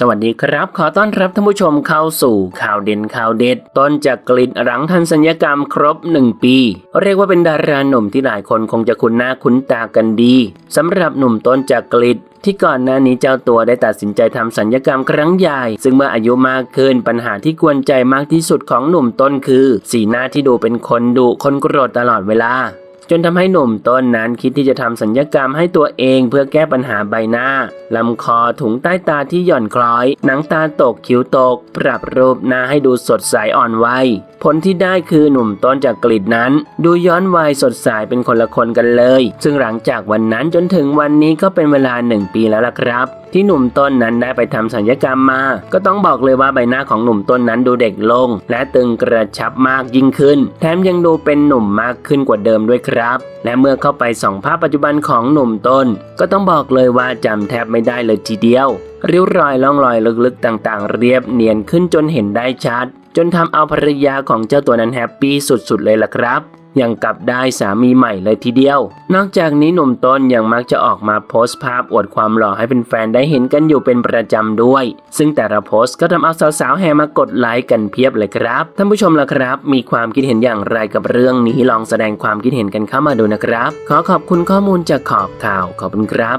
สวัสดีครับ ขอต้อนรับท่านผู้ชมเข้าสู่ข่าวเด่นข่าวเด็ด ต้นจากกลิ่นหลังทันสัญญกรรมครบ 1 ปี เรียกว่าเป็นดาราหนุ่มที่หลายคนคงจะคุ้นหน้าคุ้นตากันดีสำหรับหนุ่มต้นจากกลิ่นที่ก่อนหน้านี้เจ้าตัวได้ตัดสินใจทำสัญญกรรมครั้งใหญ่ ซึ่งเมื่ออายุมากขึ้นปัญหาที่กวนใจมากที่สุดของหนุ่มต้นคือ สีหน้าที่ดูเป็นคนดุคนโกรธตลอดเวลา จนทำให้หนุ่มต้นนั้นคิดที่จะทำสัญญกรรมให้ตัวเองเพื่อแก้ปัญหาใบหน้าลำคอถุงใต้ตาที่หย่อนคล้อย หนังตาตกคิ้วตก ปรับรูปหน้าให้ดูสดใสอ่อนวัยผลที่ได้คือหนุ่มต้นจากกรีดนั้น ดูย้อนวัยสดใสเป็นคนละคนกันเลย ซึ่งหลังจากวันนั้นจนถึงวันนี้ก็เป็นเวลาหนึ่งปีแล้วล่ะครับ ที่หนุ่มต้นนั้นได้ไปทำสัญญกรรมมา ก็ต้องบอกเลยว่าใบหน้าของหนุ่มต้นนั้นดูเด็กลง และตึงกระชับมากยิ่งขึ้น แถมยังดูเป็นหนุ่มมากขึ้นกว่าเดิมด้วยครับและเมื่อเข้าไปส่องภาพปัจจุบันของหนุ่มต้น ก็ต้องบอกเลยว่าจำแทบไม่ได้เลยทีเดียว ริ้วรอยล่องรอยลึกๆต่างๆ เรียบเนียนขึ้นจนเห็นได้ชัด จนทำเอาภรรยาของเจ้าตัวนั้นแฮปปี้สุดๆเลยล่ะครับ ยังกลับได้สามีใหม่เลยทีเดียว นอกจากนี้หนุ่มต้นยังมักจะออกมาโพสต์ภาพอวดความหล่อให้เป็นแฟนๆได้เห็นกันอยู่เป็นประจำด้วย ซึ่งแต่ละโพสต์ก็ทำเอาสาวๆแห่มากดไลค์กันเพียบเลยครับ ท่านผู้ชมล่ะครับ มีความคิดเห็นอย่างไรกับเรื่องนี้ลองแสดงความคิดเห็นกันเข้ามาดูนะครับ ขอขอบคุณข้อมูลจากขอบข่าวขอบคุณครับ